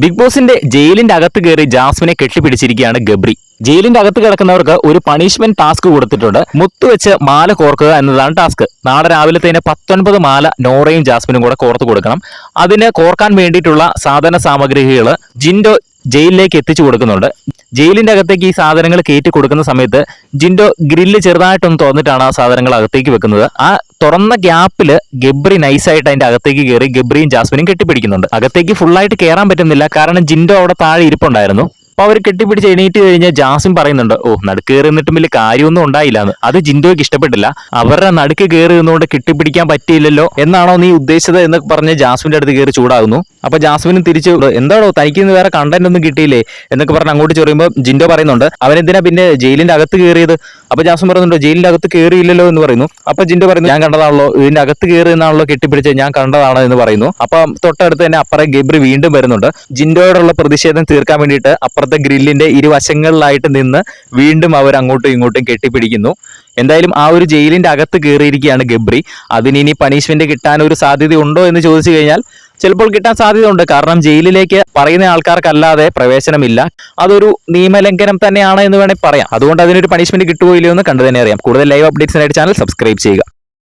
Big ബോസിന്റെ ജയിലിന്റെ അകത്ത് കയറി ജാസ്മിനെ കെട്ടിപ്പിടിച്ചിരിക്കുകയാണ് ഗബ്രി. ജയിലിന്റെ അകത്ത് കിടക്കുന്നവർക്ക് ഒരു പണിഷ്മെന്റ് ടാസ്ക് കൊടുത്തിട്ടുണ്ട്. മുത്തു വെച്ച് മാല കോർക്കുക എന്നതാണ് ടാസ്ക് നാളെ രാവിലെ തന്നെ പത്തൊൻപത് മാല നോറയും ജാസ്മിനും കൂടെ കോർത്തു കൊടുക്കണം. അതിന് കോർക്കാൻ വേണ്ടിയിട്ടുള്ള സാധന സാമഗ്രികൾ ജിൻഡോ ജയിലിലേക്ക് എത്തിച്ചു കൊടുക്കുന്നുണ്ട്. ജയിലിന്റെ അകത്തേക്ക് ഈ സാധനങ്ങൾ കയറ്റി കൊടുക്കുന്ന സമയത്ത് ജിൻഡോ ഗ്രില്ല് ചെറുതായിട്ടൊന്ന് തുറന്നിട്ടാണ് ആ സാധനങ്ങൾ അകത്തേക്ക് വെക്കുന്നത്. ആ തുറന്ന ഗ്യാപ്പിൽ ഗബ്രി നൈസായിട്ട് അതിന്റെ അകത്തേക്ക് കയറി ഗബ്രിയും ജാസ്മിനും കെട്ടിപ്പിടിക്കുന്നുണ്ട്. അകത്തേക്ക് ഫുള്ളായിട്ട് കയറാൻ പറ്റുന്നില്ല. കാരണം ജിൻഡോ അവിടെ താഴെ ഇരിപ്പുണ്ടായിരുന്നു. അപ്പൊ അവർ കെട്ടിപ്പിടിച്ച് എണീറ്റ് കഴിഞ്ഞാൽ ജാസ്മിൻ പറയുന്നുണ്ട് ഓ നടുക്ക് കയറി നിന്നിട്ടും വലിയ കാര്യമൊന്നും ഉണ്ടായില്ല അത് ജിൻഡോയ്ക്ക് ഇഷ്ടപ്പെട്ടില്ല. അവരുടെ നടുക്ക് കയറി നിന്നുകൊണ്ട് കെട്ടിപ്പിടിക്കാൻ പറ്റിയില്ലല്ലോ എന്നാണോ നീ ഉദ്ദേശിച്ചത് എന്ന് പറഞ്ഞ് ജാസ്മിന്റെ അടുത്ത് കയറി ചൂടാകുന്നു. അപ്പൊ ജാസ്മിനും തിരിച്ച് എന്താണോ തനിക്ക് ഇന്ന് വേറെ കണ്ടന്റ് ഒന്നും കിട്ടിയില്ലേ? എന്നൊക്കെ പറഞ്ഞ് അങ്ങോട്ട് ചെറിയുമ്പോൾ ജിൻഡോ പറയുന്നുണ്ട് അവനെന്തിനാ പിന്നെ ജയിലിന്റെ അകത്ത് കയറിയത്? അപ്പൊ ജാസ്മിൻ പറയുന്നുണ്ട് ജയിലിന്റെ അകത്ത് കയറിയില്ലല്ലോ എന്ന് പറയുന്നു. അപ്പൊ ജിൻഡോ പറയുന്നു ഞാൻ കണ്ടതാണല്ലോ ഇതിന്റെ അകത്ത് കയറി എന്നാണല്ലോ കെട്ടിപ്പിടിച്ച് ഞാൻ കണ്ടതാണ് എന്ന് പറയുന്നു. അപ്പൊ തൊട്ടടുത്ത് തന്നെ അപ്പുറം ഗബ്രി വീണ്ടും വരുന്നുണ്ട്. ജിൻഡോയോടുള്ള പ്രതിഷേധം തീർക്കാൻ വേണ്ടിയിട്ട് അപ്പുറത്തെ ഗ്രില്ലിന്റെ ഇരുവശങ്ങളിലായിട്ട് നിന്ന് വീണ്ടും അവർ അങ്ങോട്ടും ഇങ്ങോട്ടും കെട്ടിപ്പിടിക്കുന്നു. എന്തായാലും ആ ഒരു ജയിലിന്റെ അകത്ത് കയറിയിരിക്കുകയാണ് ഗബ്രി. അതിന് ഇനി പണിഷ്മെന്റ് കിട്ടാൻ ഒരു സാധ്യത ഉണ്ടോ എന്ന് ചോദിച്ചു കഴിഞ്ഞാൽ ചിലപ്പോൾ കിട്ടാൻ സാധ്യതയുണ്ട്. കാരണം ജയിലിലേക്ക് പറയുന്ന ആൾക്കാർക്കല്ലാതെ പ്രവേശനമില്ല. അതൊരു നിയമലംഘനം തന്നെയാണ് എന്ന് വേണമെങ്കിൽ പറയാം. അതുകൊണ്ട് അതിനൊരു പണിഷ്മെന്റ് കിട്ടുകയില്ലോ എന്ന് കണ്ടു തന്നെ അറിയാം. കൂടുതൽ ലൈവ് അപ്ഡേറ്റ്സിനായിട്ട് ചാനൽ സബ്സ്ക്രൈബ് ചെയ്യുക.